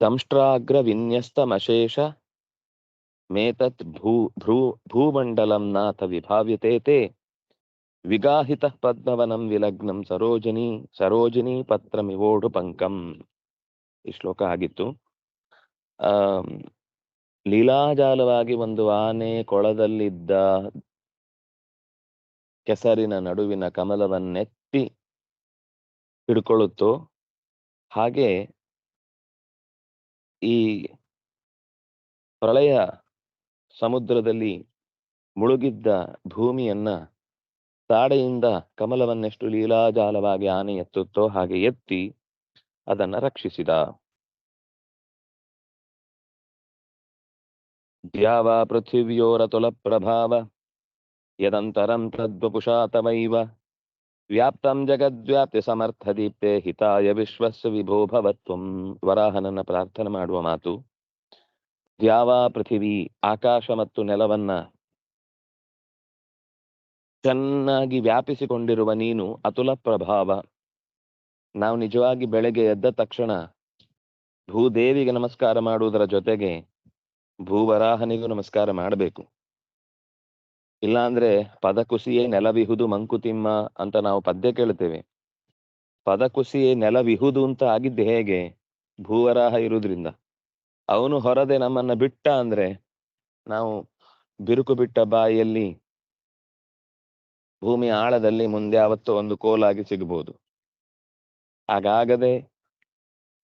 ಸಂಷ್ಟ್ರಾಗ್ರವಿನ್ಯಸ್ತಮಶೇಷ ಮೇತತ್ ಭೂ ಭ್ರೂ ಭೂಮಂಡಲಂ ನಾಥ ವಿಭಾವ್ಯತೆ ತೇ ವಿಗಾಹಿತಃ ಪದ್ಮವನಂ ವಿಲಗ್ನಂ ಸರೋಜಿನಿ ಸರೋಜಿನಿ ಪತ್ರಮಿವೋಡು ಪಂಕಂ ಈ ಶ್ಲೋಕ ಆಗಿತ್ತು ಲೀಲಾಜಾಲವಾಗಿ ಒಂದು ಆನೆ ಕೊಳದಲ್ಲಿದ್ದ ಕೆಸರಿನ ನಡುವಿನ ಕಮಲವನ್ನೆತ್ತಿ ಹಿಡ್ಕೊಳ್ಳುತ್ತೋ. ಹಾಗೆ ಈ ಪ್ರಳಯ ಸಮುದ್ರದಲ್ಲಿ ಮುಳುಗಿದ್ದ ಭೂಮಿಯನ್ನ ತಾಡೆಯಿಂದ ಕಮಲವನ್ನೆಷ್ಟು ಲೀಲಾಜಾಲವಾಗಿ ಆನೆ ಎತ್ತುತ್ತೋ ಹಾಗೆ ಎತ್ತಿ ಅದನ್ನ ರಕ್ಷಿಸಿದ. ದ್ಯಾವ ಪೃಥಿವ್ಯೋರತುಲ ಪ್ರಭಾವ ಯದಂತರಂ ತದ್ವಪುಷಾ ತವೈವ ವ್ಯಾಪ್ತಂ ಜಗದ್ವ್ಯಾಪ್ತಿ ಸಮರ್ಥ ದೀಪ್ತೆ ಹಿತಾಯ ವಿಶ್ವಸ್ಯ ವಿಭೋ ಭವತ್ವಂ. ವರಾಹನನ್ನ ಪ್ರಾರ್ಥನೆ ಮಾಡುವ ಮಾತು. ದ್ಯಾವ ಪೃಥಿವಿ, ಆಕಾಶ ಮತ್ತು ನೆಲವನ್ನ ಚೆನ್ನಾಗಿ ವ್ಯಾಪಿಸಿಕೊಂಡಿರುವ ನೀನು ಅತುಲ ಪ್ರಭಾವ. ನಾವು ನಿಜವಾಗಿ ಬೆಳಗ್ಗೆ ಎದ್ದ ತಕ್ಷಣ ಭೂದೇವಿಗೆ ನಮಸ್ಕಾರ ಮಾಡುವುದರ ಜೊತೆಗೆ ಭೂವರಾಹನಿಗೂ ನಮಸ್ಕಾರ ಮಾಡಬೇಕು. ಇಲ್ಲಾಂದ್ರೆ ಪದಕುಸಿಯೇ ನೆಲವಿಹುದು ಮಂಕುತಿಮ್ಮ ಅಂತ ನಾವು ಪದ್ಯ ಕೇಳ್ತೇವೆ. ಪದಕುಸಿಯೇ ನೆಲವಿಹುದು ಅಂತ ಆಗಿದ್ದು ಹೇಗೆ? ಭೂವರಾಹ ಇರುವುದ್ರಿಂದ ಅವನು ಹೊರದೆ ನಮ್ಮನ್ನ ಬಿಟ್ಟ ಅಂದ್ರೆ ನಾವು ಬಿರುಕು ಬಿಟ್ಟ ಬಾಯಿಯಲ್ಲಿ ಭೂಮಿ ಆಳದಲ್ಲಿ ಮುಂದೆ ಅವತ್ತು ಒಂದು ಕೋಲಾಗಿ ಸಿಗಬಹುದು ಹಾಗಾಗದೆ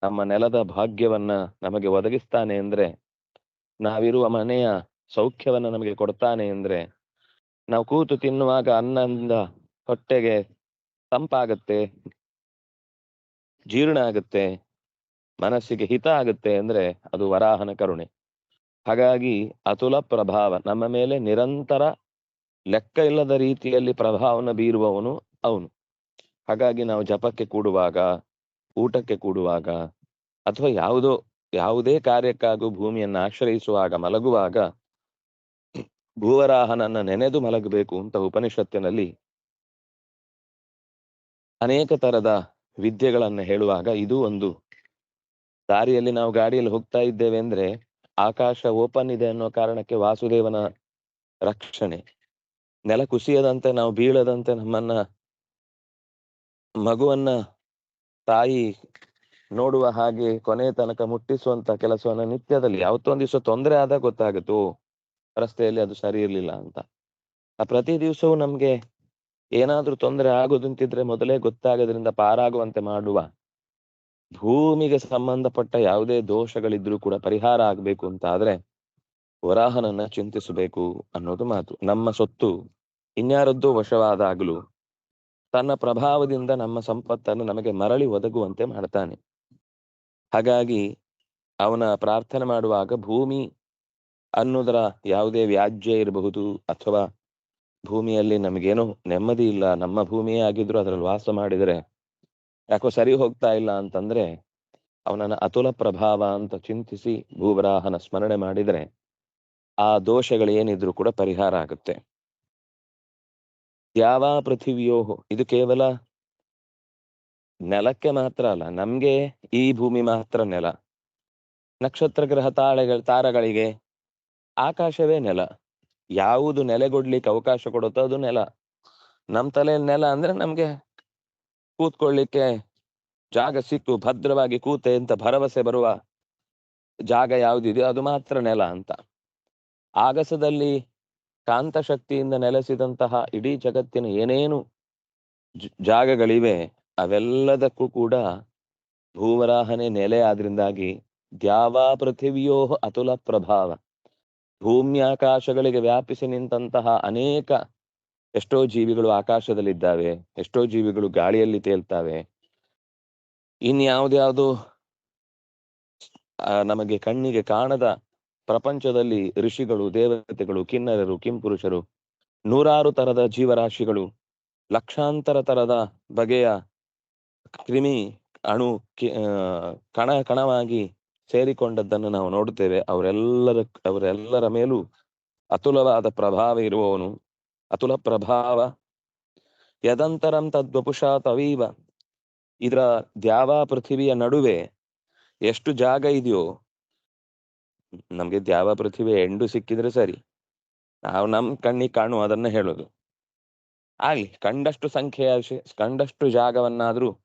ನಮ್ಮ ನೆಲದ ಭಾಗ್ಯವನ್ನ ನಮಗೆ ಒದಗಿಸ್ತಾನೆ ಅಂದ್ರೆ ನಾವಿರುವ ಮನೆಯ ಸೌಖ್ಯವನ್ನ ನಮಗೆ ಕೊಡ್ತಾನೆ ಅಂದ್ರೆ ನಾವು ಕೂತು ತಿನ್ನುವಾಗ ಅನ್ನದಿಂದ ಹೊಟ್ಟೆಗೆ ತಂಪಾಗುತ್ತೆ, ಜೀರ್ಣ ಆಗುತ್ತೆ, ಮನಸ್ಸಿಗೆ ಹಿತ ಆಗುತ್ತೆ ಅಂದ್ರೆ ಅದು ವರಾಹನ ಕರುಣೆ. ಹಾಗಾಗಿ ಅತುಲ ಪ್ರಭಾವ, ನಮ್ಮ ಮೇಲೆ ನಿರಂತರ ಲೆಕ್ಕ ಇಲ್ಲದ ರೀತಿಯಲ್ಲಿ ಪ್ರಭಾವನ ಬೀರುವವನು ಅವನು. ಹಾಗಾಗಿ ನಾವು ಜಪಕ್ಕೆ ಕೂಡುವಾಗ, ಊಟಕ್ಕೆ ಕೂಡುವಾಗ ಅಥವಾ ಯಾವುದೋ, ಯಾವುದೇ ಕಾರ್ಯಕ್ಕಾಗೂ ಭೂಮಿಯನ್ನು ಆಶ್ರಯಿಸುವಾಗ, ಮಲಗುವಾಗ ಭೂವರಾಹನನ್ನ ನೆನೆದು ಮಲಗಬೇಕು ಅಂತ ಉಪನಿಷತ್ತಿನಲ್ಲಿ ಅನೇಕ ತರದ ವಿದ್ಯೆಗಳನ್ನ ಹೇಳುವಾಗ ಇದು ಒಂದು. ದಾರಿಯಲ್ಲಿ ನಾವು ಗಾಡಿಯಲ್ಲಿ ಹೋಗ್ತಾ ಇದ್ದೇವೆ ಅಂದ್ರೆ ಆಕಾಶ ಓಪನ್ ಇದೆ ಅನ್ನೋ ಕಾರಣಕ್ಕೆ ವಾಸುದೇವನ ರಕ್ಷಣೆ. ನೆಲ ಕುಸಿಯದಂತೆ ನಾವು ಬೀಳದಂತೆ ನಮ್ಮನ್ನ ಮಗುವನ್ನ ತಾಯಿ ನೋಡುವ ಹಾಗೆ ಕೊನೆ ತನಕ ಮುಟ್ಟಿಸುವಂತ ಕೆಲಸವನ್ನ ನಿತ್ಯದಲ್ಲಿ ಯಾವತ್ತೊಂದಿಸ ತೊಂದರೆ ಆದಾಗ ಗೊತ್ತಾಗುತ್ತೆ? ರಸ್ತೆಯಲ್ಲಿ ಅದು ಸರಿ ಇರ್ಲಿಲ್ಲ ಅಂತ. ಆ ಪ್ರತಿ ದಿವಸವೂ ನಮ್ಗೆ ಏನಾದ್ರೂ ತೊಂದರೆ ಆಗೋದಂತಿದ್ರೆ ಮೊದಲೇ ಗೊತ್ತಾಗೋದ್ರಿಂದ ಪಾರಾಗುವಂತೆ ಮಾಡುವ. ಭೂಮಿಗೆ ಸಂಬಂಧಪಟ್ಟ ಯಾವುದೇ ದೋಷಗಳಿದ್ರೂ ಕೂಡ ಪರಿಹಾರ ಆಗ್ಬೇಕು ಅಂತ ಆದ್ರೆ ವರಾಹನನ್ನ ಚಿಂತಿಸಬೇಕು ಅನ್ನೋದು ಮಾತು. ನಮ್ಮ ಸೊತ್ತು ಇನ್ಯಾರದ್ದು ವಶವಾದಾಗಲೂ ತನ್ನ ಪ್ರಭಾವದಿಂದ ನಮ್ಮ ಸಂಪತ್ತನ್ನು ನಮಗೆ ಮರಳಿ ಒದಗುವಂತೆ ಮಾಡ್ತಾನೆ. ಹಾಗಾಗಿ ಅವನ ಪ್ರಾರ್ಥನೆ ಮಾಡುವಾಗ ಭೂಮಿ ಅನ್ನೋದರ ಯಾವುದೇ ವ್ಯಾಜ್ಯ ಇರಬಹುದು ಅಥವಾ ಭೂಮಿಯಲ್ಲಿ ನಮಗೇನೋ ನೆಮ್ಮದಿ ಇಲ್ಲ, ನಮ್ಮ ಭೂಮಿಯೇ ಆಗಿದ್ರು ಅದರಲ್ಲಿ ವಾಸ ಮಾಡಿದರೆ ಯಾಕೋ ಸರಿ ಹೋಗ್ತಾ ಇಲ್ಲ ಅಂತಂದ್ರೆ ಅವನನ್ನ ಅತುಲ ಪ್ರಭಾವ ಅಂತ ಚಿಂತಿಸಿ ಭೂವರಾಹನ ಸ್ಮರಣೆ ಮಾಡಿದ್ರೆ ಆ ದೋಷಗಳು ಏನಿದ್ರು ಕೂಡ ಪರಿಹಾರ ಆಗುತ್ತೆ. ಯಾವ ಪೃಥಿವಿಯೋ ಇದು ಕೇವಲ ನೆಲಕ್ಕೆ ಮಾತ್ರ ಅಲ್ಲ, ನಮ್ಗೆ ಈ ಭೂಮಿ ಮಾತ್ರ ನೆಲ. ನಕ್ಷತ್ರ ಗ್ರಹ ತಾಳೆಗಳ ತಾರಗಳಿಗೆ ಆಕಾಶವೇ ನೆಲ. ಯಾವುದು ನೆಲೆಗೊಡ್ಲಿಕ್ಕೆ ಅವಕಾಶ ಕೊಡುತ್ತೋ ಅದು ನೆಲ. ನಮ್ ತಲೆಯಲ್ಲಿ ನೆಲ ಅಂದ್ರೆ ನಮ್ಗೆ ಕೂತ್ಕೊಳ್ಳಿಕ್ಕೆ ಜಾಗ ಸಿಕ್ಕು, ಭದ್ರವಾಗಿ ಕೂತೆ ಅಂತ ಭರವಸೆ ಬರುವ ಜಾಗ ಯಾವುದಿದೆಯೋ ಅದು ಮಾತ್ರ ನೆಲ ಅಂತ. ಆಗಸದಲ್ಲಿ ಕಾಂತ ಶಕ್ತಿಯಿಂದ ನೆಲೆಸಿದಂತಹ ಇಡೀ ಜಗತ್ತಿನ ಏನೇನು ಜಾಗಗಳಿವೆ, ಅವೆಲ್ಲದಕ್ಕೂ ಕೂಡ ಭೂವರಾಹನೆ ನೆಲೆ ಆದ್ರಿಂದಾಗಿ ದ್ಯಾವಾ ಪೃಥಿವಿಯೋ ಅತುಲ ಪ್ರಭಾವ. ಭೂಮ್ಯಾಕಾಶಗಳಿಗೆ ವ್ಯಾಪಿಸಿ ನಿಂತಹ ಅನೇಕ ಎಷ್ಟೋ ಜೀವಿಗಳು ಆಕಾಶದಲ್ಲಿದ್ದಾವೆ, ಎಷ್ಟೋ ಜೀವಿಗಳು ಗಾಳಿಯಲ್ಲಿ ತೇಲ್ತಾವೆ. ಇನ್ಯಾವುದ್ಯಾವುದು ನಮಗೆ ಕಣ್ಣಿಗೆ ಕಾಣದ ಪ್ರಪಂಚದಲ್ಲಿ ಋಷಿಗಳು, ದೇವತೆಗಳು, ಕಿನ್ನರರು, ಕಿಂಪುರುಷರು, ನೂರಾರು ತರದ ಜೀವರಾಶಿಗಳು, ಲಕ್ಷಾಂತರ ತರದ ಬಗೆಯ ಕ್ರಿಮಿ ಅಣು ಕಣ, ಕಣವಾಗಿ ಸೇರಿಕೊಂಡದ್ದನ್ನು ನಾವು ನೋಡುತ್ತೇವೆ. ಅವರೆಲ್ಲರ ಅವರೆಲ್ಲರ ಮೇಲೂ ಅತುಲವಾದ ಪ್ರಭಾವ ಇರುವವನು, ಅತುಲ ಪ್ರಭಾವ. ಯದಂತರಂ ತದ್ವಪುಷಾ ತವೀವ. ಇದರ ದ್ಯಾವ ಪೃಥಿವಿಯ ನಡುವೆ ಎಷ್ಟು ಜಾಗ ಇದೆಯೋ, ನಮ್ಗೆ ದ್ಯಾವ ಪೃಥ್ವಿ ಎಂಡು ಸಿಕ್ಕಿದ್ರೆ ಸರಿ. ನಾವು ನಮ್ ಕಣ್ಣಿಗೆ ಕಾಣುವ ಅದನ್ನ ಹೇಳೋದು. ಆಗ್ಲಿ, ಕಂಡಷ್ಟು ಸಂಖ್ಯೆಯ ಕಂಡಷ್ಟು ಜಾಗವನ್ನಾದ್ರೂ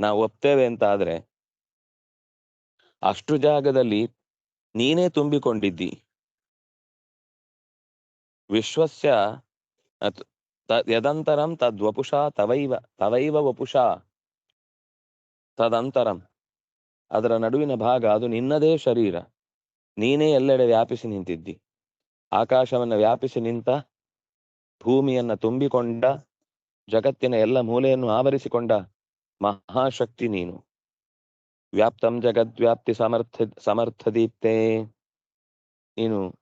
ನಾವು ಒಪ್ತೇವೆ ಅಂತ ಆದ್ರೆ ಅಷ್ಟು ಜಾಗದಲ್ಲಿ ನೀನೇ ತುಂಬಿಕೊಂಡಿದ್ದಿ. ವಿಶ್ವಸ್ಯ ಯದಂತರಂ ತದ್ವಪುಷಾ ತವೈವ ತವೈವ ವಪುಷಾ. ತದಂತರಂ. ಅದರ ನಡುವಿನ ಭಾಗ ಅದು ನಿನ್ನದೇ ಶರೀರ. ನೀನೇ ಎಲ್ಲೆಡೆ ವ್ಯಾಪಿಸಿ ನಿಂತಿದ್ದಿ. ಆಕಾಶವನ್ನ ವ್ಯಾಪಿಸಿ ನಿಂತ, ಭೂಮಿಯನ್ನ ತುಂಬಿಕೊಂಡ, ಜಗತ್ತಿನ ಎಲ್ಲ ಮೂಲೆಯನ್ನು ಆವರಿಸಿಕೊಂಡ ಮಹಾಶಕ್ತಿ ನೀನು. ವ್ಯಾಪ್ತಂ ಜಗದ್ವ್ಯಾಪ್ತಿ ಸಮರ್ಥ ಸಮರ್ಥ ದೀಪ್ತೆ ನೀನು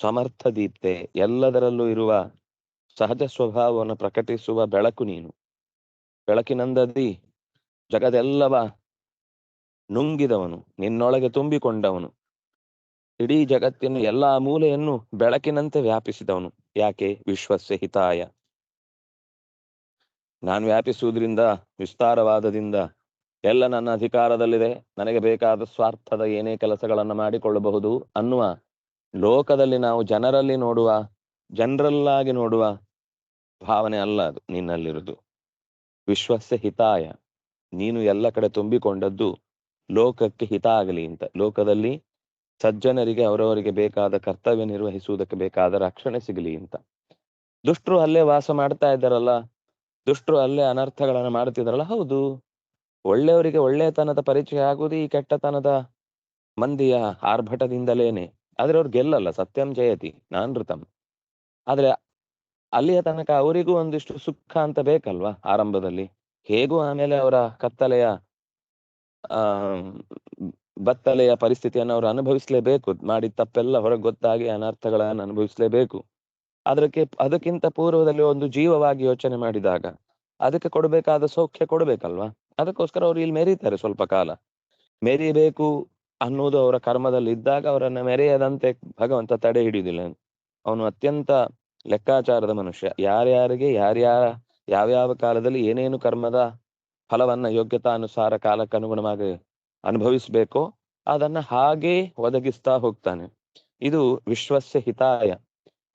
ಸಮರ್ಥ ದೀಪ್ತೆ ಎಲ್ಲದರಲ್ಲೂ ಇರುವ ಸಹಜ ಸ್ವಭಾವವನ್ನು ಪ್ರಕಟಿಸುವ ಬೆಳಕು ನೀನು. ಬೆಳಕಿನಂದದಿ ಜಗದೆಲ್ಲವ ನುಂಗಿದವನು, ನಿನ್ನೊಳಗೆ ತುಂಬಿಕೊಂಡವನು. ಇಡೀ ಜಗತ್ತಿನ ಎಲ್ಲಾ ಮೂಲೆಯನ್ನು ಬೆಳಕಿನಂತೆ ವ್ಯಾಪಿಸಿದವನು. ಯಾಕೆ? ವಿಶ್ವಸ್ಯ ಹಿತಾಯ. ನಾನು ವ್ಯಾಪಿಸುವುದರಿಂದ, ವಿಸ್ತಾರವಾದದಿಂದ ಎಲ್ಲ ನನ್ನ ಅಧಿಕಾರದಲ್ಲಿದೆ. ನನಗೆ ಬೇಕಾದ ಸ್ವಾರ್ಥದ ಏನೇ ಕೆಲಸಗಳನ್ನು ಮಾಡಿಕೊಳ್ಳಬಹುದು ಅನ್ನುವ ಲೋಕದಲ್ಲಿ ನಾವು ಜನರಲ್ಲಿ ನೋಡುವ ಜನರಲ್ ಆಗಿ ನೋಡುವ ಭಾವನೆ ಅಲ್ಲ ಅದು ನಿನ್ನಲ್ಲಿರುವುದು. ವಿಶ್ವಸ್ಯ ಹಿತಾಯ. ನೀನು ಎಲ್ಲ ಕಡೆ ತುಂಬಿಕೊಂಡದ್ದು ಲೋಕಕ್ಕೆ ಹಿತ ಆಗಲಿ ಅಂತ. ಲೋಕದಲ್ಲಿ ಸಜ್ಜನರಿಗೆ ಅವರವರಿಗೆ ಬೇಕಾದ ಕರ್ತವ್ಯ ನಿರ್ವಹಿಸುವುದಕ್ಕೆ ಬೇಕಾದ ರಕ್ಷಣೆ ಸಿಗಲಿ ಅಂತ. ದುಷ್ಟರು ಅಲ್ಲೇ ವಾಸ ಮಾಡ್ತಾ ಇದ್ದಾರಲ್ಲ. ದುಷ್ಟರು ಅಲ್ಲೇ ಅನರ್ಥಗಳನ್ನು ಮಾಡ್ತಿದಾರಲ್ಲ ಹೌದು. ಒಳ್ಳೆಯವರಿಗೆ ಒಳ್ಳೆಯತನದ ಪರಿಚಯ ಆಗುವುದು ಈ ಕೆಟ್ಟತನದ ಮಂದಿಯ ಆರ್ಭಟದಿಂದಲೇನೆ. ಆದ್ರೆ ಅವ್ರು ಗೆಲ್ಲಲ್ಲ, ಸತ್ಯಂ ಜಯತಿ ನಾನೃತಂ ಆದ್ರೆ ಅಲ್ಲಿಯ ತನಕ ಅವರಿಗೂ ಒಂದಿಷ್ಟು ಸುಖ ಅಂತ ಬೇಕಲ್ವಾ ಆರಂಭದಲ್ಲಿ? ಹೇಗೂ ಆಮೇಲೆ ಅವರ ಕತ್ತಲೆಯ ಬತ್ತಲೆಯ ಪರಿಸ್ಥಿತಿಯನ್ನು ಅವರು ಅನುಭವಿಸ್ಲೇಬೇಕು. ಮಾಡಿ ತಪ್ಪೆಲ್ಲ ಹೊರಗೆ ಗೊತ್ತಾಗಿ ಅನರ್ಥಗಳನ್ನು ಅನುಭವಿಸ್ಲೇಬೇಕು. ಅದಕ್ಕೆ ಅದಕ್ಕಿಂತ ಪೂರ್ವದಲ್ಲಿ ಒಂದು ಜೀವವಾಗಿ ಯೋಚನೆ ಮಾಡಿದಾಗ ಅದಕ್ಕೆ ಕೊಡಬೇಕಾದ ಸೌಖ್ಯ ಕೊಡ್ಬೇಕಲ್ವಾ? ಅದಕ್ಕೋಸ್ಕರ ಅವ್ರು ಇಲ್ಲಿ ಮೆರೀತಾರೆ ಸ್ವಲ್ಪ ಕಾಲ. ಮೆರಿಬೇಕು ಅನ್ನೋದು ಅವರ ಕರ್ಮದಲ್ಲಿ ಇದ್ದಾಗ ಅವರನ್ನ ಮೆರೆಯದಂತೆ ಭಗವಂತ ತಡೆ ಹಿಡಿಯುವುದಿಲ್ಲ. ಅವನು ಅತ್ಯಂತ ಲೆಕ್ಕಾಚಾರದ ಮನುಷ್ಯ. ಯಾರ್ಯಾರಿಗೆ ಯಾರ್ಯಾರ ಯಾವ್ಯಾವ ಕಾಲದಲ್ಲಿ ಏನೇನು ಕರ್ಮದ ಫಲವನ್ನ ಯೋಗ್ಯತಾನುಸಾರ ಕಾಲಕ್ಕನುಗುಣವಾಗಿ ಅನುಭವಿಸ್ಬೇಕೋ ಅದನ್ನ ಹಾಗೇ ಒದಗಿಸ್ತಾ ಹೋಗ್ತಾನೆ. ಇದು ವಿಶ್ವಸ್ಯ ಹಿತಾಯ.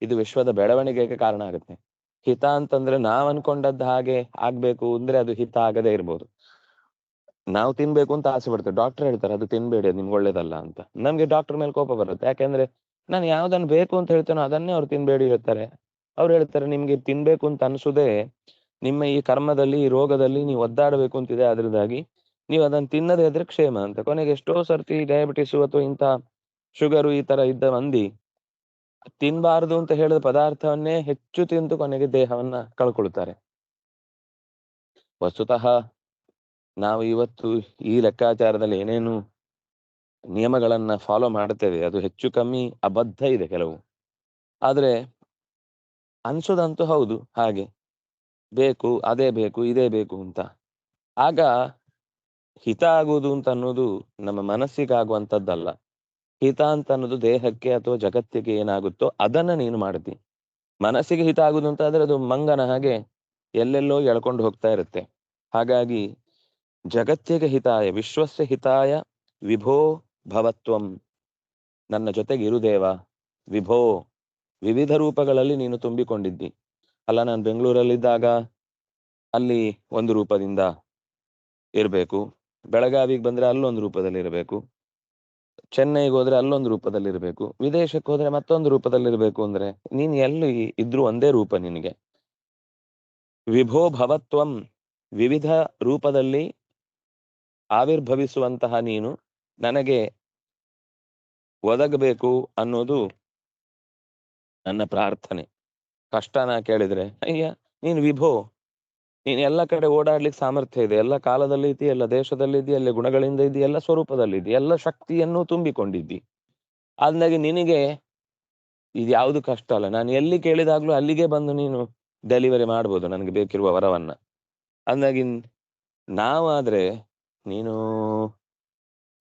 ಇದು ವಿಶ್ವದ ಬೆಳವಣಿಗೆಗೆ ಕಾರಣ ಆಗುತ್ತೆ. ಹಿತ ಅಂತಂದ್ರೆ ನಾವ್ ಅನ್ಕೊಂಡದ್ದು ಹಾಗೆ ಆಗ್ಬೇಕು ಅಂದ್ರೆ ಅದು ಹಿತ ಆಗದೇ ಇರ್ಬೋದು. ನಾವು ತಿನ್ಬೇಕು ಅಂತ ಆಸೆ ಪಡ್ತೇವೆ. ಡಾಕ್ಟರ್ ಹೇಳ್ತಾರೆ, ಅದು ತಿನ್ಬೇಡಿ ನಿಮ್ಗೆ ಒಳ್ಳೇದಲ್ಲ ಅಂತ. ನಮ್ಗೆ ಡಾಕ್ಟರ್ ಮೇಲೆ ಕೋಪ ಬರುತ್ತೆ. ಯಾಕೆಂದ್ರೆ ನಾನು ಯಾವ್ದನ್ನ ಬೇಕು ಅಂತ ಹೇಳ್ತೇನೋ ಅದನ್ನೇ ಅವ್ರು ತಿನ್ಬೇಡಿ ಹೇಳ್ತಾರೆ. ಅವ್ರು ಹೇಳ್ತಾರೆ, ನಿಮ್ಗೆ ತಿನ್ಬೇಕು ಅಂತ ಅನ್ಸುದೇ ನಿಮ್ಮ ಈ ಕರ್ಮದಲ್ಲಿ, ಈ ರೋಗದಲ್ಲಿ ನೀವು ಒದ್ದಾಡಬೇಕು ಅಂತಿದೆ ಅದ್ರದಾಗಿ ನೀವು ಅದನ್ನ ತಿನ್ನದೇ ಇದ್ರೆ ಕ್ಷೇಮ ಅಂತ. ಕೊನೆಗೆ ಎಷ್ಟೋ ಸರ್ತಿ ಡಯಾಬಿಟಿಸ್ ಅಥವಾ ಇಂಥ ಶುಗರು ಈ ತರ ಇದ್ದ ಮಂದಿ ತಿನ್ಬಾರದು ಅಂತ ಹೇಳಿದ ಪದಾರ್ಥವನ್ನೇ ಹೆಚ್ಚು ತಿಂದು ಕೊನೆಗೆ ದೇಹವನ್ನ ಕಳ್ಕೊಳ್ತಾರೆ. ವಸ್ತುತಃ ನಾವು ಇವತ್ತು ಈ ಲೆಕ್ಕಾಚಾರದಲ್ಲಿ ಏನೇನು ನಿಯಮಗಳನ್ನ ಫಾಲೋ ಮಾಡ್ತೇವೆ ಅದು ಹೆಚ್ಚು ಕಮ್ಮಿ ಅಬದ್ಧ ಇದೆ ಕೆಲವು. ಆದ್ರೆ ಅನ್ಸೋದಂತೂ ಹೌದು, ಹಾಗೆ. ಬೇಕು, ಅದೇ ಬೇಕು, ಇದೇ ಬೇಕು ಅಂತ. ಆಗ ಹಿತ ಆಗುವುದು ಅಂತ ಅನ್ನೋದು ನಮ್ಮ ಮನಸ್ಸಿಗಾಗುವಂಥದ್ದಲ್ಲ ಹಿತ ಅಂತ ಅನ್ನೋದು ದೇಹಕ್ಕೆ ಅಥವಾ ಜಗತ್ತಿಗೆ ಏನಾಗುತ್ತೋ ಅದನ್ನ ನೀನು ಮಾಡ್ತಿ ಮನಸ್ಸಿಗೆ ಹಿತ ಆಗುದು ಅಂತ ಆದ್ರೆ ಅದು ಮಂಗನ ಹಾಗೆ ಎಲ್ಲೆಲ್ಲೋ ಎಳ್ಕೊಂಡು ಹೋಗ್ತಾ ಇರುತ್ತೆ. ಹಾಗಾಗಿ ಜಗತ್ತಿಗೆ ಹಿತಾಯ ವಿಶ್ವಸ್ಯ ಹಿತಾಯ, ವಿಭೋ ಭವತ್ವಂ. ನನ್ನ ಜೊತೆಗೆ ಇರುದೇವ, ವಿಭೋ. ವಿವಿಧ ರೂಪಗಳಲ್ಲಿ ನೀನು ತುಂಬಿಕೊಂಡಿದ್ದಿ. ಅಲ್ಲ, ನಾನು ಬೆಂಗಳೂರಲ್ಲಿದ್ದಾಗ ಅಲ್ಲಿ ಒಂದು ರೂಪದಿಂದ ಇರಬೇಕು. ಬೆಳಗಾವಿಗೆ ಬಂದ್ರೆ ಅಲ್ಲೊಂದು ರೂಪದಲ್ಲಿ ಇರಬೇಕು. ಚೆನ್ನೈಗೆ ಹೋದ್ರೆ ಅಲ್ಲೊಂದು ರೂಪದಲ್ಲಿ ಇರಬೇಕು. ವಿದೇಶಕ್ಕೆ ಹೋದ್ರೆ ಮತ್ತೊಂದು ರೂಪದಲ್ಲಿ ಇರಬೇಕು ಅಂದ್ರೆ ನೀನ್ ಎಲ್ಲಿ ಇದ್ರೂ ಒಂದೇ ರೂಪ ನಿನಗೆ. ವಿಭೋ ಭವತ್ವಂ. ವಿವಿಧ ರೂಪದಲ್ಲಿ ಆವಿರ್ಭವಿಸುವಂತಹ ನೀನು ನನಗೆ ಒದಗಬೇಕು ಅನ್ನೋದು ನನ್ನ ಪ್ರಾರ್ಥನೆ. ಕಷ್ಟನ ಕೇಳಿದ್ರೆ, ಅಯ್ಯ, ನೀನು ವಿಭೋ, ನೀನು ಎಲ್ಲ ಕಡೆ ಓಡಾಡ್ಲಿಕ್ಕೆ ಸಾಮರ್ಥ್ಯ ಇದೆ, ಎಲ್ಲ ಕಾಲದಲ್ಲಿ ಇದೆಯಾ, ಎಲ್ಲ ದೇಶದಲ್ಲಿ ಇದೆಯಾ, ಎಲ್ಲ ಗುಣಗಳಿಂದ ಇದೆಯಾ, ಎಲ್ಲ ಸ್ವರೂಪದಲ್ಲಿ ಇದೆಯಾ, ಎಲ್ಲ ಶಕ್ತಿಯನ್ನು ತುಂಬಿಕೊಂಡಿದ್ದಿ. ಅಂದಾಗೆ ನಿನಗೆ ಇದು ಯಾವುದು ಕಷ್ಟ ಅಲ್ಲ, ನಾನು ಎಲ್ಲಿ ಕೇಳಿದಾಗ್ಲೂ ಅಲ್ಲಿಗೆ ಬಂದು ನೀನು ಡೆಲಿವರಿ ಮಾಡ್ಬೋದು, ನನಗೆ ಬೇಕಿರುವ ವರವನ್ನ. ಅಂದಾಗಿ ನಾವಾದ್ರೆ ನೀನು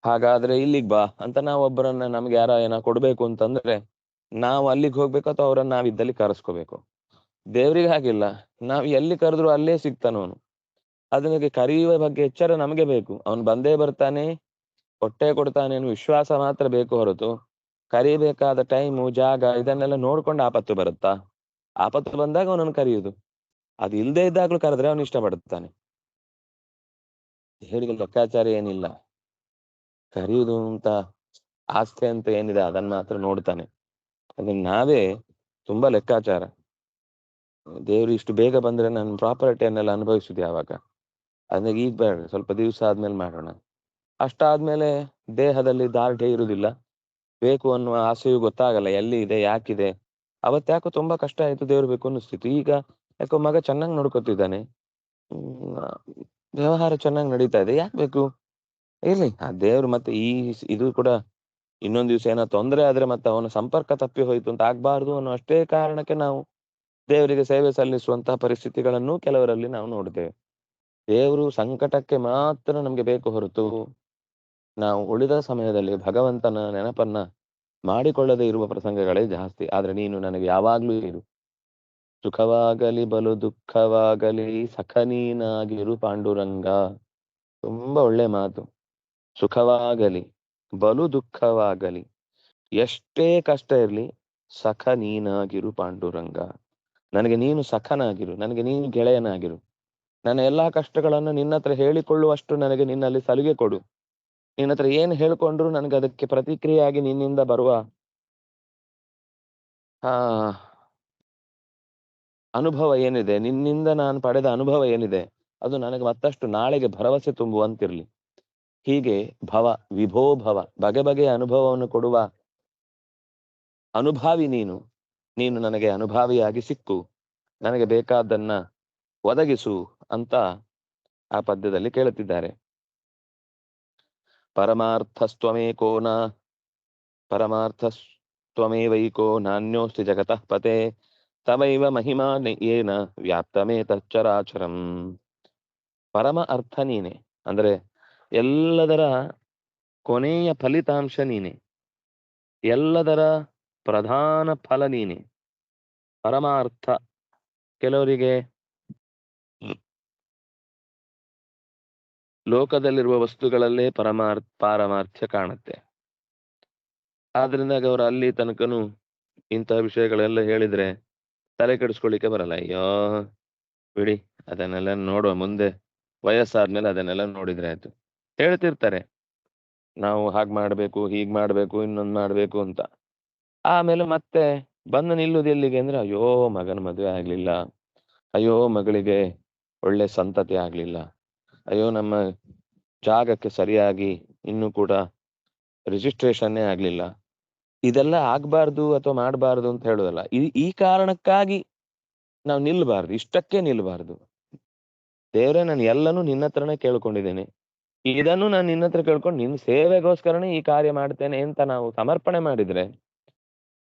ಹಾಗಾದ್ರೆ ಇಲ್ಲಿಗ್ ಬಾ ಅಂತ ನಾವು ಒಬ್ಬರನ್ನ ನಮ್ಗೆ ಯಾರ ಏನ ಕೊಡ್ಬೇಕು ಅಂತಂದ್ರೆ ನಾವು ಅಲ್ಲಿಗೆ ಹೋಗ್ಬೇಕು ಅಥವಾ ಅವ್ರನ್ನ ನಾವ್ ಇದ್ದಲ್ಲಿ ಕರೆಸ್ಕೋಬೇಕು. ದೇವ್ರಿಗೆ ಹಾಗಿಲ್ಲ. ನಾವ್ ಎಲ್ಲಿ ಕರೆದ್ರು ಅಲ್ಲೇ ಸಿಗ್ತಾನ ಅವನು. ಅದನಿಗೆ ಕರೆಯುವ ಬಗ್ಗೆ ಎಚ್ಚರ ನಮಗೆ ಬೇಕು. ಅವನು ಬಂದೇ ಬರ್ತಾನೆ, ಹೊಟ್ಟೆ ಕೊಡ್ತಾನೆ ಅನ್ನೋ ವಿಶ್ವಾಸ ಮಾತ್ರ ಬೇಕು ಹೊರತು. ಕರಿಬೇಕಾದ ಟೈಮು, ಜಾಗ ಇದನ್ನೆಲ್ಲ ನೋಡ್ಕೊಂಡು ಆಪತ್ತು ಬರುತ್ತಾ? ಆಪತ್ತು ಬಂದಾಗ ಅವನನ್ನು ಕರೆಯುವುದು ಅದು ಇಲ್ಲದೆ ಇದ್ದಾಗ್ಲೂ ಕರೆದ್ರೆ ಅವನು ಇಷ್ಟಪಡುತ್ತಾನೆ. ದೇವರಿಗೆ ಲೆಕ್ಕಾಚಾರ ಏನಿಲ್ಲ. ಕರೆಯುವುದು ಅಂತ ಆಸ್ತಿ ಅಂತ ಏನಿದೆ, ಅದನ್ನ ಮಾತ್ರ ನೋಡ್ತಾನೆ. ಅದನ್ನ ನಾವೇ ತುಂಬಾ ಲೆಕ್ಕಾಚಾರ. ದೇವ್ರು ಇಷ್ಟು ಬೇಗ ಬಂದ್ರೆ ನನ್ನ ಪ್ರಾಪರ್ಟಿಯನ್ನೆಲ್ಲ ಅನುಭವಿಸುದು ಯಾವಾಗ? ಅಂದ್ರೆ ಈಗ ಬೇಡ, ಸ್ವಲ್ಪ ದಿವಸ ಆದ್ಮೇಲೆ ಮಾಡೋಣ. ಅಷ್ಟಾದ್ಮೇಲೆ ದೇಹದಲ್ಲಿ ದಾರ್ಢ್ಯ ಇರುವುದಿಲ್ಲ. ಬೇಕು ಅನ್ನುವ ಆಸೆಯು ಗೊತ್ತಾಗಲ್ಲ, ಎಲ್ಲಿ ಇದೆ, ಯಾಕಿದೆ? ಅವತ್ ಯಾಕೋ ತುಂಬಾ ಕಷ್ಟ ಆಯ್ತು ದೇವ್ರು ಬೇಕು ಅನ್ನಿಸ್ತಿತ್ತು. ಈಗ ಯಾಕೋ ಮಗ ಚೆನ್ನಾಗಿ ನೋಡ್ಕೊತಿದ್ದಾನೆ. ವ್ಯವಹಾರ ಚೆನ್ನಾಗಿ ನಡೀತಾ ಇದೆ, ಯಾಕೆ ಬೇಕು? ಇರ್ಲಿ, ಆ ದೇವ್ರು ಮತ್ತೆ ಈ ಇದು ಕೂಡ ಇನ್ನೊಂದ್ ದಿವ್ಸ ಏನೋ ತೊಂದರೆ ಆದ್ರೆ ಮತ್ತೆ ಅವನ ಸಂಪರ್ಕ ತಪ್ಪಿ ಹೋಯ್ತು ಅಂತ ಆಗ್ಬಾರ್ದು ಅನ್ನೋ ಅಷ್ಟೇ ಕಾರಣಕ್ಕೆ ನಾವು ದೇವರಿಗೆ ಸೇವೆ ಸಲ್ಲಿಸುವಂತಹ ಪರಿಸ್ಥಿತಿಗಳನ್ನು ಕೆಲವರಲ್ಲಿ ನಾವು ನೋಡ್ತೇವೆ. ದೇವರು ಸಂಕಟಕ್ಕೆ ಮಾತ್ರ ನಮ್ಗೆ ಬೇಕು ಹೊರತು ನಾವು ಉಳಿದ ಸಮಯದಲ್ಲಿ ಭಗವಂತನ ನೆನಪನ್ನ ಮಾಡಿಕೊಳ್ಳದೆ ಇರುವ ಪ್ರಸಂಗಗಳೇ ಜಾಸ್ತಿ. ಆದ್ರೆ ನೀನು ನನಗೆ ಯಾವಾಗ್ಲೂ ಇರು. ಸುಖವಾಗಲಿ ಬಲು ದುಃಖವಾಗಲಿ ಸಖ ನೀನಾಗಿರು ಪಾಂಡುರಂಗ. ತುಂಬಾ ಒಳ್ಳೆ ಮಾತು. ಸುಖವಾಗಲಿ, ಬಲು ದುಃಖವಾಗಲಿ, ಎಷ್ಟೇ ಕಷ್ಟ ಇರ್ಲಿ ಸಖ ನೀನಾಗಿರು ಪಾಂಡುರಂಗ. ನನಗೆ ನೀನು ಸಖನಾಗಿರು, ನನಗೆ ನೀನು ಗೆಳೆಯನಾಗಿರು. ನನ್ನ ಎಲ್ಲಾ ಕಷ್ಟಗಳನ್ನು ನಿನ್ನ ಹತ್ರ ಹೇಳಿಕೊಳ್ಳುವಷ್ಟು ನನಗೆ ನಿನ್ನಲ್ಲಿ ಸಲುಗೆ ಕೊಡು. ನಿನ್ನ ಹತ್ರ ಏನ್ ಹೇಳ್ಕೊಂಡ್ರು ನನಗೆ ಅದಕ್ಕೆ ಪ್ರತಿಕ್ರಿಯೆಯಾಗಿ ನಿನ್ನಿಂದ ಬರುವ. ಆ ಅನುಭವ ಏನಿದೆ? ನಿನ್ನಿಂದ ನಾನು ಪಡೆದ ಅನುಭವ ಏನಿದೆ? ಅದು ನನಗೆ ಮತ್ತಷ್ಟು ನಾಳೆಗೆ ಭರವಸೆ ತುಂಬುವಂತಿರ್ಲಿ. ಹೀಗೆ ಭವ, ವಿಭೋ ಭವ, ಬಗೆ ಬಗೆಯ ಅನುಭವವನ್ನು ಕೊಡುವ ಅನುಭಾವಿ ನೀನು. ನೀನು ನನಗೆ ಅನುಭಾವಿಯಾಗಿ ಸಿಕ್ಕು. ನನಗೆ ಬೇಕಾದ್ದನ್ನ ಒದಗಿಸು ಅಂತ ಆ ಪದ್ಯದಲ್ಲಿ ಕೇಳುತ್ತಿದ್ದಾರೆ. ಪರಮಾರ್ಥಸ್ತ್ವಮೇಕೋನ ಪರಮಾರ್ಥಸ್ತ್ವಮೇವೈಕೋ ನಾನ್ಯೋಸ್ತಿ ಜಗತಃ ಪತೆ ಮಹಿಮಾ ಏನ ವ್ಯಾಪ್ತಮೇ ತಚ್ಚರಾಚರಂ ಪರಮ ಅರ್ಥ ನೀನೆ ಅಂದ್ರೆ ಎಲ್ಲದರ ಕೊನೆಯ ಫಲಿತಾಂಶ ನೀನೆ। ಎಲ್ಲದರ ಪ್ರಧಾನ ಫಲ ನೀನೆ। ಪರಮಾರ್ಥ ಕೆಲವರಿಗೆ ಲೋಕದಲ್ಲಿರುವ ವಸ್ತುಗಳಲ್ಲೇ ಪರಮಾರ್ಥ ಪಾರಮಾರ್ಥ್ಯ ಕಾಣುತ್ತೆ. ಆದ್ರಿಂದಾಗಿ ಅವರು ಅಲ್ಲಿ ತನಕನು ಇಂತಹ ವಿಷಯಗಳೆಲ್ಲ ಹೇಳಿದ್ರೆ ತಲೆ ಕೆಡಿಸ್ಕೊಳ್ಳಿಕ್ಕೆ ಬರಲ್ಲ. ಅಯ್ಯೋ, ಬಿಡಿ. ಅದನ್ನೆಲ್ಲ ನೋಡುವ ಮುಂದೆ ವಯಸ್ಸಾದ್ಮೇಲೆ ಅದನ್ನೆಲ್ಲ ನೋಡಿದ್ರೆ ಆಯ್ತು. ಹೇಳ್ತಿರ್ತಾರೆ, ನಾವು ಹಾಗೆ ಮಾಡ್ಬೇಕು, ಹೀಗ್ ಮಾಡ್ಬೇಕು, ಇನ್ನೊಂದ್ ಮಾಡ್ಬೇಕು ಅಂತ. ಆಮೇಲೆ ಮತ್ತೆ ಬಂದು ನಿಲ್ಲುದು ಎಲ್ಲಿಗೆ ಅಂದ್ರೆ, ಅಯ್ಯೋ, ಮಗನ ಮದುವೆ ಆಗ್ಲಿಲ್ಲ. ಅಯ್ಯೋ, ಮಗಳಿಗೆ ಒಳ್ಳೆ ಸಂತತಿ ಆಗ್ಲಿಲ್ಲ. ಅಯ್ಯೋ, ನಮ್ಮ ಜಾಗಕ್ಕೆ ಸರಿಯಾಗಿ ಇನ್ನು ಕೂಡ ರಿಜಿಸ್ಟ್ರೇಷನ್ನೇ ಆಗ್ಲಿಲ್ಲ. ಇದೆಲ್ಲ ಆಗ್ಬಾರ್ದು ಅಥವಾ ಮಾಡಬಾರ್ದು ಅಂತ ಹೇಳುದಲ್ಲ. ಈ ಈ ಕಾರಣಕ್ಕಾಗಿ ನಾವು ನಿಲ್ಬಾರ್ದು, ಇಷ್ಟಕ್ಕೆ ನಿಲ್ಬಾರ್ದು. ದೇವ್ರೆ, ನಾನು ಎಲ್ಲನೂ ನಿನ್ನ ಹತ್ರನೇ ಕೇಳ್ಕೊಂಡಿದ್ದೇನೆ. ಇದನ್ನು ನಾನು ನಿನ್ನ ಹತ್ರ ಕೇಳ್ಕೊಂಡು ನಿನ್ ಸೇವೆಗೋಸ್ಕರನೇ ಈ ಕಾರ್ಯ ಮಾಡ್ತೇನೆ ಅಂತ ನಾವು ಸಮರ್ಪಣೆ ಮಾಡಿದ್ರೆ,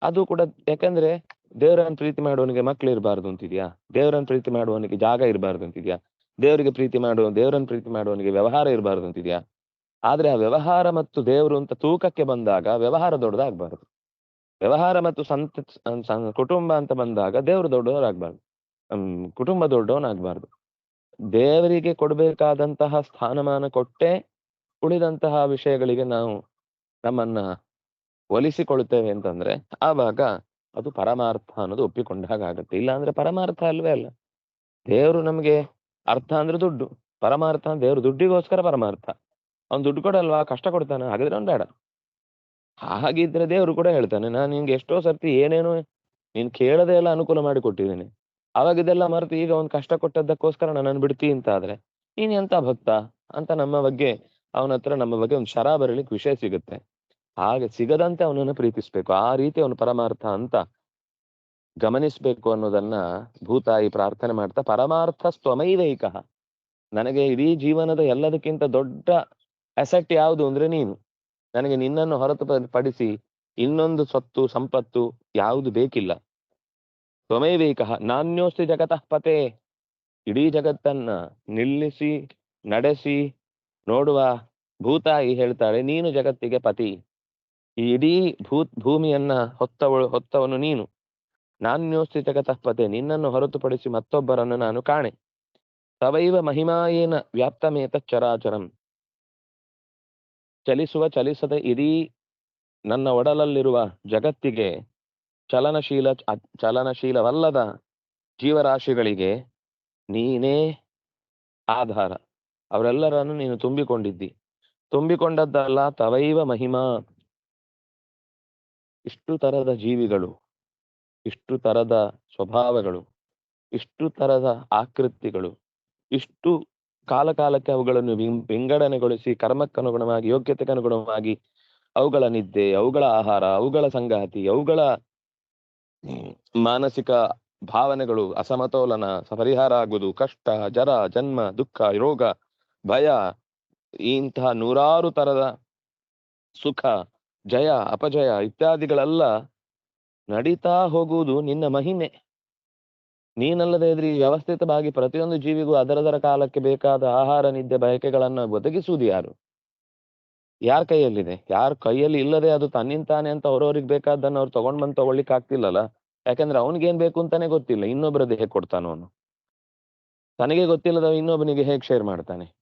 ಅದು ಕೂಡ ಯಾಕಂದ್ರೆ ದೇವರನ್ನ ಪ್ರೀತಿ ಮಾಡುವವನಿಗೆ ಮಕ್ಳು ಇರಬಾರ್ದು ಅಂತಿದ್ಯಾ? ದೇವರನ್ನ ಪ್ರೀತಿ ಮಾಡುವವನಿಗೆ ಜಾಗ ಇರಬಾರ್ದು ಅಂತಿದ್ಯಾ? ದೇವರಿಗೆ ಪ್ರೀತಿ ಮಾಡುವ, ದೇವರನ್ನ ಪ್ರೀತಿ ಮಾಡುವವನಿಗೆ ವ್ಯವಹಾರ ಇರಬಾರ್ದು ಅಂತಿದ್ಯಾ? ಆದ್ರೆ ಆ ವ್ಯವಹಾರ ಮತ್ತು ದೇವರು ಅಂತ ತೂಕಕ್ಕೆ ಬಂದಾಗ ವ್ಯವಹಾರ ದೊಡ್ಡದಾಗ್ಬಾರ್ದು. ವ್ಯವಹಾರ ಮತ್ತು ಸಂತ ಕುಟುಂಬ ಅಂತ ಬಂದಾಗ ದೇವರು ದೊಡ್ಡವರಾಗಬಾರ್ದು. ಹ್ಮ್, ಕುಟುಂಬ ದೊಡ್ಡವನಾಗ್ಬಾರ್ದು. ದೇವರಿಗೆ ಕೊಡ್ಬೇಕಾದಂತಹ ಸ್ಥಾನಮಾನ ಕೊಟ್ಟೆ ಉಳಿದಂತಹ ವಿಷಯಗಳಿಗೆ ನಾವು ನಮ್ಮನ್ನ ಒಲಿಸಿಕೊಳ್ತೇವೆ ಅಂತಂದ್ರೆ ಆವಾಗ ಅದು ಪರಮಾರ್ಥ ಅನ್ನೋದು ಒಪ್ಪಿಕೊಂಡಾಗ ಆಗುತ್ತೆ. ಇಲ್ಲ ಅಂದ್ರೆ ಪರಮಾರ್ಥ ಅಲ್ವೇ ಅಲ್ಲ. ದೇವರು ನಮಗೆ ಅರ್ಥ ಅಂದ್ರೆ ದುಡ್ಡು. ಪರಮಾರ್ಥ ದೇವ್ರು ದುಡ್ಡಿಗೋಸ್ಕರ ಪರಮಾರ್ಥ. ಅವ್ನು ದುಡ್ಡು ಕೊಡಲ್ವಾ? ಕಷ್ಟ ಕೊಡ್ತಾನೆ? ಹಾಗಾದ್ರೆ ಅವ್ನು ಬೇಡ. ಹಾಗಿದ್ರೆ ದೇವರು ಕೂಡ ಹೇಳ್ತಾನೆ, ನಾನು ನಿಂಗೆ ಎಷ್ಟೋ ಸರ್ತಿ ಏನೇನೋ ನೀನ್ ಕೇಳದೆ ಎಲ್ಲ ಅನುಕೂಲ ಮಾಡಿ ಕೊಟ್ಟಿದ್ದೀನಿ ಅವಾಗ ಇದೆಲ್ಲ ಮರೆತು ಈಗ ಅವ್ನು ಕಷ್ಟ ಕೊಟ್ಟದ್ದಕ್ಕೋಸ್ಕರ ನನ್ನನ್ನು ಬಿಡ್ತಿ ಅಂತ ಆದ್ರೆ ನೀನ್ ಎಂತ ಭಕ್ತ? ಅಂತ ನಮ್ಮ ಬಗ್ಗೆ, ಅವನ ಹತ್ರ ನಮ್ಮ ಬಗ್ಗೆ ಒಂದು ಶರ ಬರಲಿಕ್ಕೆ ವಿಷಯ ಸಿಗುತ್ತೆ. ಹಾಗೆ ಸಿಗದಂತೆ ಅವನನ್ನು ಪ್ರೀತಿಸ್ಬೇಕು. ಆ ರೀತಿ ಅವನು ಪರಮಾರ್ಥ ಅಂತ ಗಮನಿಸ್ಬೇಕು ಅನ್ನೋದನ್ನ ಭೂತಾಯಿ ಪ್ರಾರ್ಥನೆ ಮಾಡ್ತಾ, ಪರಮಾರ್ಥ ಸ್ವಮೈವೈಕ ನನಗೆ ಇಡೀ ಜೀವನದ ಎಲ್ಲದಕ್ಕಿಂತ ದೊಡ್ಡ ಅಸೆಟ್ ಯಾವುದು ಅಂದ್ರೆ ನೀನು. ನನಗೆ ನಿನ್ನನ್ನು ಹೊರತುಪಡಿಸಿ ಇನ್ನೊಂದು ಸ್ವತ್ತು ಸಂಪತ್ತು ಯಾವುದು ಬೇಕಿಲ್ಲ. ತ್ವಮೈವೈಕ ನಾನ್ಯೋಸ್ತಿ ಜಗತಃ ಪತೆ. ಇಡೀ ಜಗತ್ತನ್ನ ನಿಲ್ಲಿಸಿ, ನಡೆಸಿ, ನೋಡುವ ಭೂತಾಯಿ ಹೇಳ್ತಾಳೆ, ನೀನು ಜಗತ್ತಿಗೆ ಪತಿ. ಈ ಇಡೀ ಭೂ ಭೂಮಿಯನ್ನ ಹೊತ್ತವಳು, ಹೊತ್ತವನು ನೀನು. ನಾನ್ಯೋಸ್ತಿ ಜಗತಃ ಪತೆ. ನಿನ್ನನ್ನು ಹೊರತುಪಡಿಸಿ ಮತ್ತೊಬ್ಬರನ್ನು ನಾನು ಕಾಣೆ. ತವೈವ ಮಹಿಮಾಯೇನ ವ್ಯಾಪ್ತಮೇತ ಚರಾಚರಂ ಚಲಿಸುವ ಚಲಿಸದ ಇಡೀ ನನ್ನ ಒಡಲಲ್ಲಿರುವ ಜಗತ್ತಿಗೆ ಚಲನಶೀಲ ಚಲನಶೀಲವಲ್ಲದ ಜೀವರಾಶಿಗಳಿಗೆ ನೀನೇ ಆಧಾರ. ಅವರೆಲ್ಲರನ್ನು ನೀನು ತುಂಬಿಕೊಂಡಿದ್ದಿ. ತುಂಬಿಕೊಂಡದ್ದಲ್ಲ ತವೈವ ಮಹಿಮಾ. ಇಷ್ಟು ತರದ ಜೀವಿಗಳು, ಇಷ್ಟು ತರದ ಸ್ವಭಾವಗಳು, ಇಷ್ಟು ತರದ ಆಕೃತಿಗಳು, ಇಷ್ಟು ಕಾಲ ಕಾಲಕ್ಕೆ ಅವುಗಳನ್ನು ವಿಂಗಡನೆಗೊಳಿಸಿ ಕರ್ಮಕ್ಕನುಗುಣವಾಗಿ ಯೋಗ್ಯತೆಗೆ ಅನುಗುಣವಾಗಿ ಅವುಗಳ ನಿದ್ದೆ, ಅವುಗಳ ಆಹಾರ, ಅವುಗಳ ಸಂಗಾತಿ, ಅವುಗಳ ಮಾನಸಿಕ ಭಾವನೆಗಳು ಅಸಮತೋಲನ ಪರಿಹಾರ ಆಗುವುದು, ಕಷ್ಟ, ಜರ, ಜನ್ಮ, ದುಃಖ, ರೋಗ, ಭಯ ಇಂತಹ ನೂರಾರು ತರದ ಸುಖ, ಜಯ, ಅಪಜಯ ಇತ್ಯಾದಿಗಳೆಲ್ಲ ನಡೀತಾ ಹೋಗುವುದು ನಿನ್ನ ಮಹಿಮೆ. ನೀನಲ್ಲದೆ ಇದ್ರೆ ವ್ಯವಸ್ಥಿತವಾಗಿ ಪ್ರತಿಯೊಂದು ಜೀವಿಗೂ ಅದರದರ ಕಾಲಕ್ಕೆ ಬೇಕಾದ ಆಹಾರ, ನಿದ್ದೆ, ಬಯಕೆಗಳನ್ನು ಒದಗಿಸುವುದು ಯಾರು? ಯಾರ ಕೈಯಲ್ಲಿದೆ? ಯಾರ ಕೈಯಲ್ಲಿ ಇಲ್ಲದೆ ಅದು ತನ್ನಿಂತಾನೆ ಅಂತ ಅವ್ರವ್ರಿಗೆ ಬೇಕಾದನ್ನ ಅವ್ರು ತಗೊಂಡ್ ಬಂದು ತಗೊಳ್ಳಿಕ್ ಆಗ್ತಿಲ್ಲಲ್ಲ? ಯಾಕಂದ್ರೆ ಅವನಿಗೇನ್ ಬೇಕು ಅಂತಾನೆ ಗೊತ್ತಿಲ್ಲ. ಇನ್ನೊಬ್ಬರದ್ದು ಹೇಗೆ ಕೊಡ್ತಾನೋ ಅವನು. ತನಗೆ ಗೊತ್ತಿಲ್ಲದ ಇನ್ನೊಬ್ಬನಿಗೆ ಹೇಗೆ ಶೇರ್ ಮಾಡ್ತಾನೆ?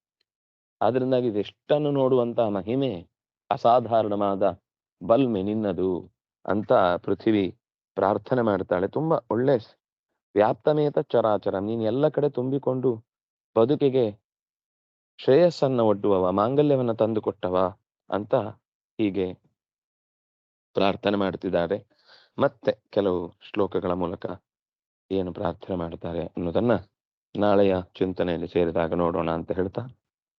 ಆದ್ರಿಂದಾಗಿ ಇದೆಷ್ಟನ್ನು ನೋಡುವಂತ ಮಹಿಮೆ, ಅಸಾಧಾರಣವಾದ ಬಲ್ಮೆ ನಿನ್ನದು ಅಂತ ಪೃಥ್ವಿ ಪ್ರಾರ್ಥನೆ ಮಾಡ್ತಾಳೆ. ತುಂಬಾ ಒಳ್ಳೆ ವ್ಯಾಪ್ತಮೇತ ಚರಾಚರ. ನೀನು ಎಲ್ಲ ಕಡೆ ತುಂಬಿಕೊಂಡು ಬದುಕಿಗೆ ಶ್ರೇಯಸ್ಸನ್ನ ಒಡ್ಡುವವ, ಮಾಂಗಲ್ಯವನ್ನ ತಂದುಕೊಟ್ಟವ ಅಂತ ಹೀಗೆ ಪ್ರಾರ್ಥನೆ ಮಾಡುತ್ತಿದ್ದಾರೆ ಮತ್ತೆ ಕೆಲವು ಶ್ಲೋಕಗಳ ಮೂಲಕ ಏನು ಪ್ರಾರ್ಥನೆ ಮಾಡ್ತಾರೆ ಅನ್ನೋದನ್ನ ನಾಳೆಯ ಚಿಂತನೆಯಲ್ಲಿ ಸೇರಿದಾಗ ನೋಡೋಣ ಅಂತ ಹೇಳ್ತಾ,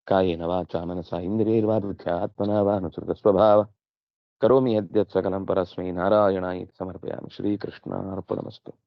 ಕಾಯಿನ ವಾಚ ಮನಸ ಇಂದ್ರಿಯರ್ವಾರುಧ್ಯ ಆತ್ಮನ ಅನುಸೃತ ಸ್ವಭಾವ. ಕರೋಮಿ ಯದ್ಯತ್ ಸಕಲಂ ಪರಸ್ಮೈ ನಾರಾಯಣ ಸಮರ್ಪಯಾಮಿ. ಶ್ರೀಕೃಷ್ಣ ಅರ್ಪಣಮಸ್ತು